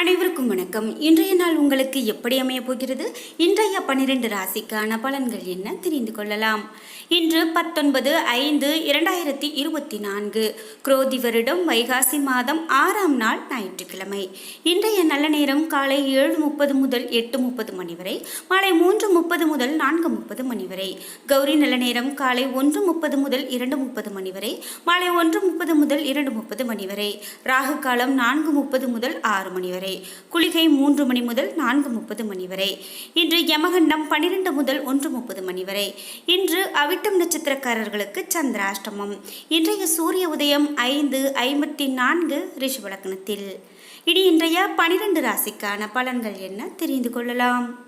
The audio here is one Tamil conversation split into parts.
அனைவருக்கும் வணக்கம். இன்றைய நாள் உங்களுக்கு எப்படி அமைய போகிறது? இன்றைய பன்னிரண்டு ராசிக்கான பலன்கள் என்ன தெரிந்து கொள்ளலாம். இன்று பத்தொன்பது ஐந்து இரண்டாயிரத்தி இருபத்தி நான்கு குரோதி வருடம் வைகாசி மாதம் ஆறாம் நாள் ஞாயிற்றுக்கிழமை. இன்றைய நல்ல நேரம் காலை ஏழு முப்பது முதல் எட்டு முப்பது மணி வரை மாலை மூன்று முப்பது முதல் நான்கு முப்பது மணி வரை. கௌரி நல்ல நேரம் காலை ஒன்று முப்பது முதல் இரண்டு முப்பது மணி வரை மாலை ஒன்று முப்பது முதல் இரண்டு முப்பது மணி வரை. ராகு காலம் நான்கு முப்பது முதல் ஆறு மணி வரை. குளிகை மூன்று மணி முதல் நான்கு முப்பது மணி வரை. இன்று யமகண்டம் பன்னிரெண்டு முதல் ஒன்று முப்பது மணி வரை. இன்று அவிட்டம் நட்சத்திரக்காரர்களுக்கு சந்திராஷ்டமம். இன்றைய சூரிய உதயம் ஐந்து ஐம்பத்தி நான்கு ரிஷபலக்னத்தில். இனி இன்றைய பனிரெண்டு ராசிக்கான பலன்கள் என்ன தெரிந்து கொள்ளலாம்?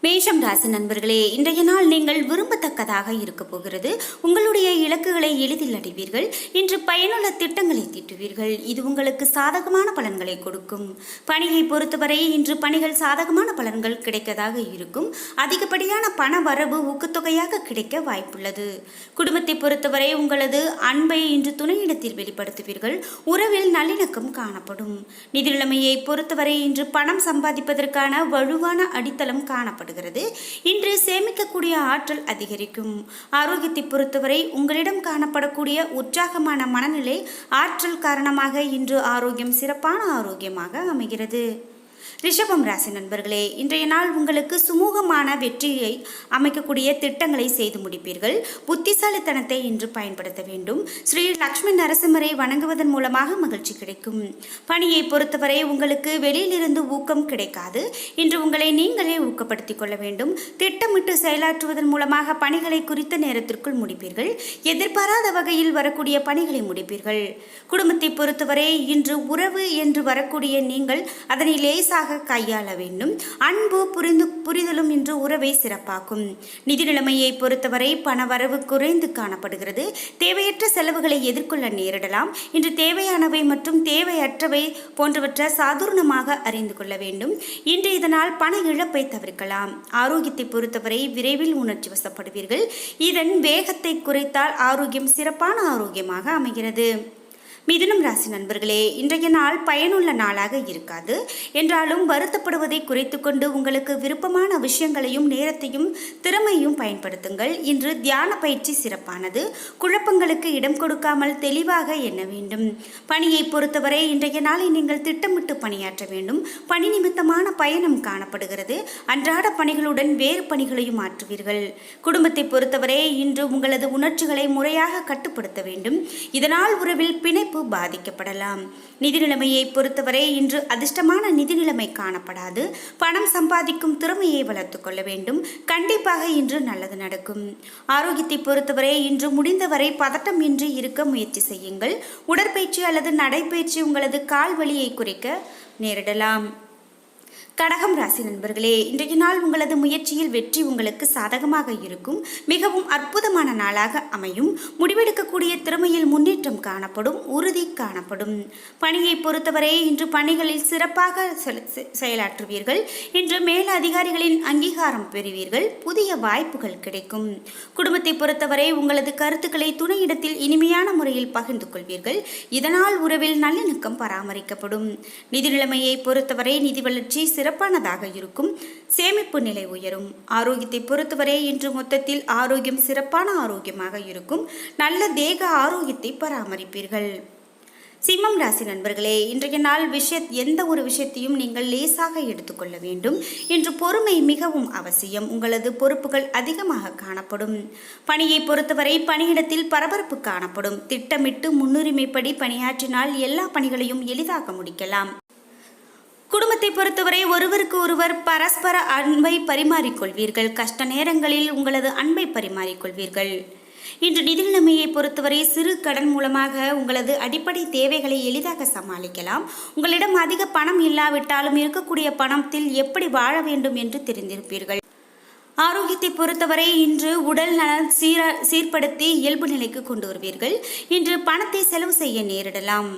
மேஷம் ராசி நண்பர்களே இன்றைய நாள் நீங்கள் விரும்பத்தக்கதாக இருக்க போகிறது. உங்களுடைய இலக்குகளை எளிதில் அடைவீர்கள். இன்று பயனுள்ள திட்டங்களை தீட்டுவீர்கள். இது உங்களுக்கு சாதகமான பலன்களை கொடுக்கும். பணியை பொறுத்தவரை இன்று பணிகள் சாதகமான பலன்கள் கிடைக்கதாக இருக்கும். அதிகப்படியான பண வரவு ஊக்கத்தொகையாக கிடைக்க வாய்ப்புள்ளது. குடும்பத்தை பொறுத்தவரை உங்களது அன்பை இன்று துணையிடத்தில் வெளிப்படுத்துவீர்கள். உறவில் நல்லிணக்கம் காணப்படும். நிதி நிலைமையை பொறுத்தவரை இன்று பணம் சம்பாதிப்பதற்கான வலுவான அடித்தளம் காணப்படும். காணப்படுகிறது. இன்று சேமிக்கக்கூடிய ஆற்றல் அதிகரிக்கும். ஆரோக்கியத்தை பொறுத்தவரை உங்களிடம் காணப்படக்கூடிய உற்சாகமான மனநிலை ஆற்றல் காரணமாக இன்று ஆரோக்கியம் சிறப்பான ஆரோக்கியமாக அமைகிறது. ரிஷபம் ராசி நண்பர்களே இன்றைய நாள் உங்களுக்கு சுமூகமான வெற்றியை அமைக்கக்கூடிய திட்டங்களை செய்து முடிப்பீர்கள். புத்திசாலித்தனத்தை இன்று பயன்படுத்த வேண்டும். ஸ்ரீ லக்ஷ்மி நரசிம்மரை வணங்குவதன் மூலமாக மகிழ்ச்சி கிடைக்கும். பணியை பொறுத்தவரை உங்களுக்கு வெளியிலிருந்து ஊக்கம் கிடைக்காது. இன்று உங்களை நீங்களே ஊக்கப்படுத்திக் கொள்ள வேண்டும். திட்டமிட்டு செயலாற்றுவதன் மூலமாக பணிகளை குறித்த நேரத்திற்குள் முடிப்பீர்கள். எதிர்பாராத வகையில் வரக்கூடிய பணிகளை முடிப்பீர்கள். குடும்பத்தை பொறுத்தவரை இன்று உறவு என்று வரக்கூடிய நீங்கள் அதனை லேசாக சரியாக கையாள வேண்டும். அன்பு புரிந்து புரிதலும் இன்று உறவை சிறப்பாக்கும். நிதி நிலைமையை பொறுத்தவரை பணவரவு குறைந்து காணப்படுகிறது. தேவையற்ற செலவுகளை எதிர்கொள்ள நேரிடலாம். இன்று தேவையானவை மற்றும் தேவையற்றவை போன்றவற்றை சாதாரணமாக அறிந்து கொள்ள வேண்டும். இன்று இதனால் பண இழப்பை தவிர்க்கலாம். ஆரோக்கியத்தை பொறுத்தவரை விரைவில் உணர்ச்சி வசப்படுவீர்கள். இதன் வேகத்தை குறைத்தால் ஆரோக்கியம் சிறப்பான ஆரோக்கியமாக அமைகிறது. மிதுனம் ராசி நண்பர்களே இன்றைய நாள் பயனுள்ள நாளாக இருக்காது. என்றாலும் வருத்தப்படுவதை குறைத்து கொண்டு உங்களுக்கு விருப்பமான விஷயங்களையும் நேரத்தையும் திறமையும் பயன்படுத்துங்கள். இன்று தியான பயிற்சி சிறப்பானது. குழப்பங்களுக்கு இடம் கொடுக்காமல் தெளிவாக எண்ண வேண்டும். பணியை பொறுத்தவரை இன்றைய நாளை நீங்கள் திட்டமிட்டு பணியாற்ற வேண்டும். பணி நிமித்தமான பயணம் காணப்படுகிறது. அன்றாட பணிகளுடன் வேறு பணிகளையும் மாற்றுவீர்கள். குடும்பத்தை பொறுத்தவரை இன்று உங்களது உணர்ச்சிகளை முறையாக கட்டுப்படுத்த வேண்டும். இதனால் உறவில் பிணைப்பு மதிப்பு பாதிக்கப்படலாம். நிதி நிலைமையை பொறுத்தவரை இன்று அதிர்ஷ்டமான நிதி நிலைமை காணப்படாது. பணம் சம்பாதிக்கும் திறமையை வளர்த்து கொள்ள வேண்டும். கண்டிப்பாக இன்று நல்லது நடக்கும். ஆரோக்கியத்தை பொறுத்தவரை இன்று முடிந்தவரை பதட்டம் இன்றி இருக்க முயற்சி செய்யுங்கள். உடற்பயிற்சி அல்லது நடைப்பயிற்சி உங்களது கால் வலியை குறைக்க நேரிடலாம். கடகம் ராசி நண்பர்களே இன்றைய நாள் உங்களது முயற்சியில் வெற்றி உங்களுக்கு சாதகமாக இருக்கும். மிகவும் அற்புதமான நாளாக அமையும். முடிவெடுக்கக்கூடிய திறமையில் முன்னேற்றம் காணப்படும் உறுதி காணப்படும். பணியை பொறுத்தவரை இன்று பணிகளில் சிறப்பாக செயலாற்றுவீர்கள். இன்று மேல் அதிகாரிகளின் அங்கீகாரம் பெறுவீர்கள். புதிய வாய்ப்புகள் கிடைக்கும். குடும்பத்தை பொறுத்தவரை உங்களது கருத்துக்களை துணையிடத்தில் இனிமையான முறையில் பகிர்ந்து கொள்வீர்கள். இதனால் உறவில் நல்லிணக்கம் பராமரிக்கப்படும். நிதி நிலைமையை பொறுத்தவரை நிதி வளர்ச்சி சிறப்பு சிறப்பானதாக இருக்கும். சேமிப்பு நிலை உயரும். ஆரோக்கியத்தை பொறுத்தவரை இன்று மொத்தத்தில் ஆரோக்கியம் சிறப்பான ஆரோக்கியமாக இருக்கும். நல்ல தேக ஆரோக்கியத்தை பராமரிப்பீர்கள். சிம்மம் ராசி நண்பர்களே இன்றைய நாள் விஷய எந்த ஒரு விஷயத்தையும் நீங்கள் லேசாக எடுத்துக்கொள்ள வேண்டும். என்று பொறுமை மிகவும் அவசியம். உங்களது பொறுப்புகள் அதிகமாக காணப்படும். பணியை பொறுத்தவரை பணியிடத்தில் பரபரப்பு காணப்படும். திட்டமிட்டு முன்னுரிமைப்படி பணியாற்றினால் எல்லா பணிகளையும் எளிதாக முடிக்கலாம். குடும்பத்தை பொறுத்தவரை ஒருவருக்கு ஒருவர் பரஸ்பர அன்பை பரிமாறிக்கொள்வீர்கள். கஷ்ட நேரங்களில் உங்களது அன்பை பரிமாறிக்கொள்வீர்கள். இன்று நிதி நிலைமையை பொறுத்தவரை சிறு கடன் மூலமாக உங்களது அடிப்படை தேவைகளை எளிதாக சமாளிக்கலாம். உங்களிடம் அதிக பணம் இல்லாவிட்டாலும் இருக்கக்கூடிய பணத்தில் எப்படி வாழ வேண்டும் என்று தெரிந்திருப்பீர்கள். ஆரோக்கியத்தை பொறுத்தவரை இன்று உடல் நலன் சீர சீர்படுத்தி இயல்பு நிலைக்கு கொண்டு வருவீர்கள். இன்று பணத்தை செலவு செய்ய நேரிடலாம்.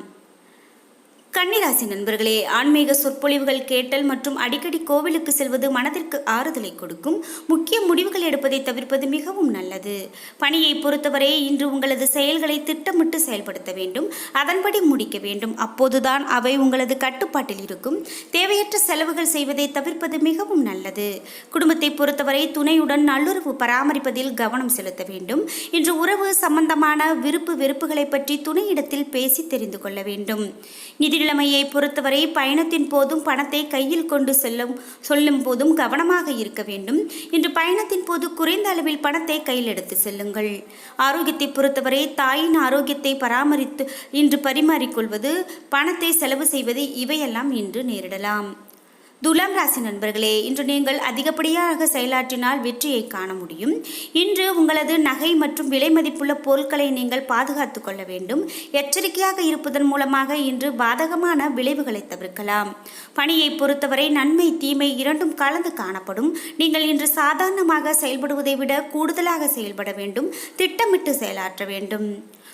கன்னிராசி நண்பர்களே ஆன்மீக சொற்பொழிவுகள் கேட்டல் மற்றும் அடிக்கடி கோவிலுக்கு செல்வது மனதிற்கு ஆறுதலை கொடுக்கும். முக்கிய முடிவுகள் எடுப்பதை தவிர்ப்பது மிகவும் நல்லது. பணியை பொறுத்தவரை இன்று உங்களது செயல்களை திட்டமிட்டு செயல்படுத்த வேண்டும். அதன்படி முடிக்க வேண்டும். அப்போதுதான் அவை உங்களது கட்டுப்பாட்டில் இருக்கும். தேவையற்ற செலவுகள் செய்வதை தவிர்ப்பது மிகவும் நல்லது. குடும்பத்தை பொறுத்தவரை துணையுடன் நல்லுறவு பராமரிப்பதில் கவனம் செலுத்த வேண்டும். இன்று உறவு சம்பந்தமான விருப்பு வெறுப்புகளை பற்றி துணையிடத்தில் பேசி தெரிந்து கொள்ள வேண்டும். நிதி நிலைமையை பொறுத்தவரை பயணத்தின் போதும் பணத்தை கையில் கொண்டு செல்லும் சொல்லும் போதும் கவனமாக இருக்க வேண்டும். இன்று பயணத்தின் போது குறைந்த அளவில் பணத்தை கையில் எடுத்து செல்லுங்கள். ஆரோக்கியத்தை பொறுத்தவரை தாயின் ஆரோக்கியத்தை பராமரித்து இன்று பரிமாறிக்கொள்வது பணத்தை செலவு செய்வது இவையெல்லாம் இன்று நேரிடலாம். துலாம் ராசி நண்பர்களே இன்று நீங்கள் அதிகப்படியாக செயலாற்றினால் வெற்றியை காண முடியும். இன்று உங்களது நகை மற்றும் விலை மதிப்புள்ள பொருட்களை நீங்கள் பாதுகாத்து கொள்ள வேண்டும். எச்சரிக்கையாக இருப்பதன் மூலமாக இன்று பாதகமான விளைவுகளை தவிர்க்கலாம். பணியை பொறுத்தவரை நன்மை தீமை இரண்டும் கலந்து காணப்படும். நீங்கள் இன்று சாதாரணமாக செயல்படுவதை விட கூடுதலாக செயல்பட வேண்டும். திட்டமிட்டு செயலாற்ற வேண்டும்.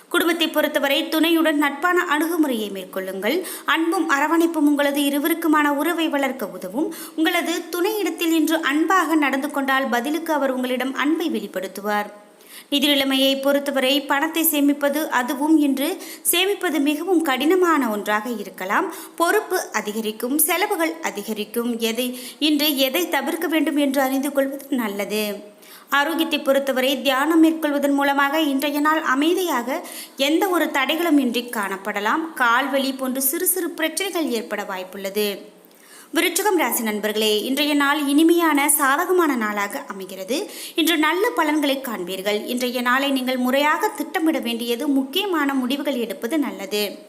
குடும்பத்தை பொறுத்தவரை துணையுடன் நட்பான அணுகுமுறையை மேற்கொள்ளுங்கள். அன்பும் அரவணைப்பும் உங்களது இருவருக்குமான உறவை வளர்க்க உதவும். உங்களது துணையிடத்தில் இன்று அன்பாக நடந்து கொண்டால் பதிலுக்கு அவர் உங்களிடம் அன்பை வெளிப்படுத்துவார். நிதி நிலைமையை பொறுத்தவரை பணத்தை சேமிப்பது அதுவும் இன்று சேமிப்பது மிகவும் கடினமான ஒன்றாக இருக்கலாம். பொறுப்பு அதிகரிக்கும் செலவுகள் அதிகரிக்கும். எதை இன்று எதை தவிர்க்க வேண்டும் என்று அறிந்து கொள்வது நல்லது. ஆரோக்கியத்தை பொறுத்தவரை தியானம் மேற்கொள்வதன் மூலமாக இன்றைய நாள் அமைதியாக எந்த ஒரு தடைகளும் இன்றி காணப்படலாம் கால்வலி போன்று சிறு சிறு பிரச்சனைகள் ஏற்பட வாய்ப்புள்ளது. விருச்சகம் ராசி நண்பர்களே இன்றைய நாள் இனிமையான சாதகமான நாளாக அமைகிறது. இன்று நல்ல பலன்களை காண்பீர்கள். இன்றைய நாளை நீங்கள் முறையாக திட்டமிட வேண்டியது முக்கியமான முடிவுகள் எடுப்பது நல்லது.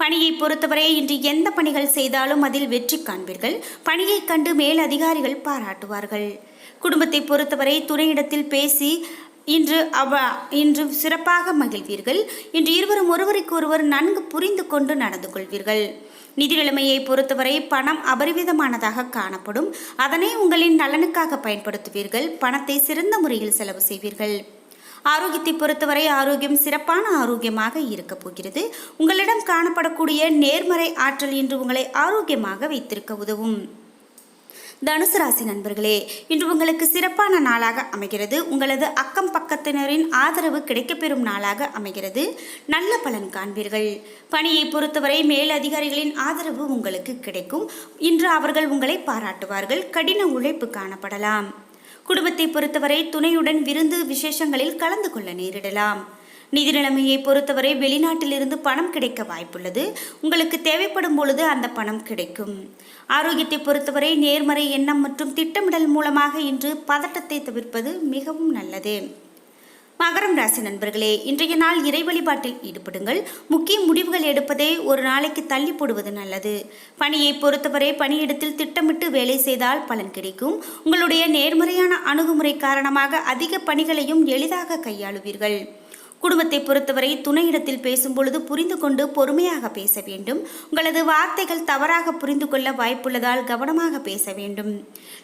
பணியை பொறுத்தவரை இன்று எந்த பணிகள் செய்தாலும் அதில் வெற்றி காண்பீர்கள். பணியைக் கண்டு மேல் அதிகாரிகள் பாராட்டுவார்கள். குடும்பத்தை பொறுத்தவரை துணையிடத்தில் பேசி இன்று அவ இன்று சிறப்பாக மகிழ்வீர்கள். இன்று இருவரும் ஒருவருக்கு ஒருவர் நன்கு புரிந்து கொண்டு நடந்து கொள்வீர்கள். நிதி நிலைமையை பொறுத்தவரை பணம் அபரிவிதமானதாக காணப்படும். அதனை உங்களின் நலனுக்காக பயன்படுத்துவீர்கள். பணத்தை சிறந்த முறையில் செலவு செய்வீர்கள். ஆரோக்கியத்தை பொறுத்தவரை ஆரோக்கியம் சிறப்பான ஆரோக்கியமாக இருக்க போகிறது. உங்களிடம் காணப்படக்கூடிய நேர்மறை ஆற்றல் இன்று உங்களை ஆரோக்கியமாக வைத்திருக்க உதவும். தனுசு ராசி நண்பர்களே இன்று உங்களுக்கு சிறப்பான நாளாக அமைகிறது. உங்களது அக்கம் பக்கத்தினரின் ஆதரவு கிடைக்கப்பெறும் நாளாக அமைகிறது. நல்ல பலன் காண்பீர்கள். பணியை பொறுத்தவரை மேல் அதிகாரிகளின் ஆதரவு உங்களுக்கு கிடைக்கும். இன்று அவர்கள் உங்களை பாராட்டுவார்கள். கடின உழைப்பு காணப்படலாம். குடும்பத்தை பொறுத்தவரை துணையுடன் விருந்து விசேஷங்களில் கலந்து கொள்ள நேரிடலாம். நிதி நிலைமையை பொறுத்தவரை வெளிநாட்டிலிருந்து பணம் கிடைக்க வாய்ப்புள்ளது. உங்களுக்கு தேவைப்படும் பொழுது அந்த பணம் கிடைக்கும். ஆரோக்கியத்தை பொறுத்தவரை நேர்மறை எண்ணம் மற்றும் திட்டமிடல் மூலமாக இன்று பதட்டத்தை தவிர்ப்பது மிகவும் நல்லது. மகரம் ராசி நண்பர்களே இன்றைய நாள் இறை வழிபாட்டில் ஈடுபடுங்கள். முக்கிய முடிவுகள் எடுப்பதை ஒரு நாளைக்கு தள்ளி போடுவது நல்லது. பணியை பொறுத்தவரை பணியிடத்தில் திட்டமிட்டு வேலை செய்தால் பலன் கிடைக்கும். உங்களுடைய நேர்மறையான அணுகுமுறை காரணமாக அதிக பணிகளையும் எளிதாக கையாளுவீர்கள். குடும்பத்தை பொறுத்தவரை துணையிடத்தில் பேசும் பொழுது புரிந்து கொண்டு பொறுமையாக பேச வேண்டும். உங்களது வார்த்தைகள் தவறாக புரிந்து கொள்ள வாய்ப்புள்ளதால் கவனமாக பேச வேண்டும்.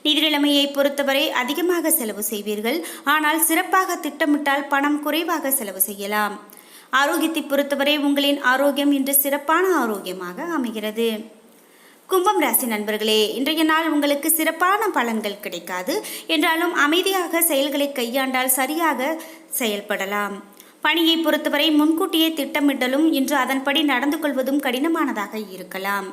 நிதிநிலைமையை பொறுத்தவரை அதிகமாக செலவு செய்வீர்கள். ஆனால் சிறப்பாக திட்டமிட்டால் பணம் குறைவாக செலவு செய்யலாம். ஆரோக்கியத்தை பொறுத்தவரை உங்களின் ஆரோக்கியம் இன்று சிறப்பான ஆரோக்கியமாக அமைகிறது. கும்பம் ராசி நண்பர்களே இன்றைய நாள் உங்களுக்கு சிறப்பான பலன்கள் கிடைக்காது. என்றாலும் அமைதியாக செயல்களை கையாண்டால் சரியாக செயல்படலாம். பணியை பொறுத்தவரை முன்கூட்டியே திட்டமிடலும் இன்று அதன்படி நடந்து கொள்வதும் கடினமானதாக இருக்கலாம்.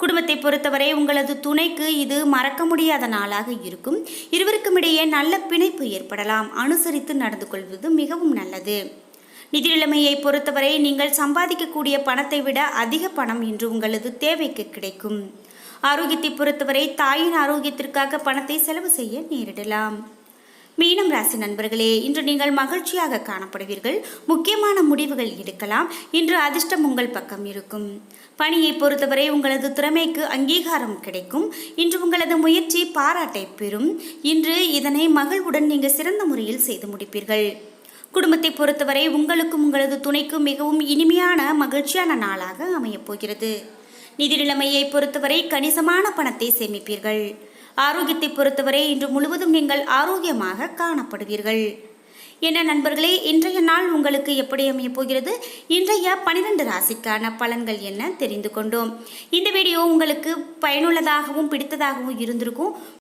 குடும்பத்தை பொறுத்தவரை உங்களது துணைக்கு இது மறக்க முடியாத நாளாக இருக்கும். இருவருக்கும் இடையே நல்ல பிணைப்பு ஏற்படலாம். அனுசரித்து நடந்து கொள்வது மிகவும் நல்லது. நிதி நிலைமையை பொறுத்தவரை நீங்கள் சம்பாதிக்கக்கூடிய பணத்தை விட அதிக பணம் இன்று உங்களது தேவைக்கு கிடைக்கும். ஆரோக்கியத்தை பொறுத்தவரை தாயின் ஆரோக்கியத்திற்காக பணத்தை செலவு செய்ய நேரிடலாம். மீனம் ராசி நண்பர்களே இன்று நீங்கள் மகிழ்ச்சியாக காணப்படுவீர்கள். முக்கியமான முடிவுகள் எடுக்கலாம். இன்று அதிர்ஷ்டம் உங்கள் பக்கம் இருக்கும். பணியை பொறுத்தவரை உங்களது திறமைக்கு அங்கீகாரம் கிடைக்கும். இன்று உங்களது முயற்சி பாராட்டை பெறும். இன்று இதனை மகிழ்வுடன் நீங்கள் சிறந்த முறையில் செய்து முடிப்பீர்கள். குடும்பத்தை பொறுத்தவரை உங்களுக்கும் உங்களது துணைக்கும் மிகவும் இனிமையான மகிழ்ச்சியான நாளாக அமையப் போகிறது. நிதி நிலைமையை பொறுத்தவரை கணிசமான பணத்தை சேமிப்பீர்கள். ஆரோக்கியத்தை பொறுத்தவரை இன்று முழுவதும் நீங்கள் ஆரோக்கியமாக காணப்படுவீர்கள். என்ன நண்பர்களே இன்றைய நாள் உங்களுக்கு எப்படி அமையப் போகிறது? இன்றைய பனிரெண்டு ராசிக்கான பலன்கள் என்ன தெரிந்து கொண்டோம். இந்த வீடியோ உங்களுக்கு பயனுள்ளதாகவும் பிடித்ததாகவும் இருந்திருக்கும்.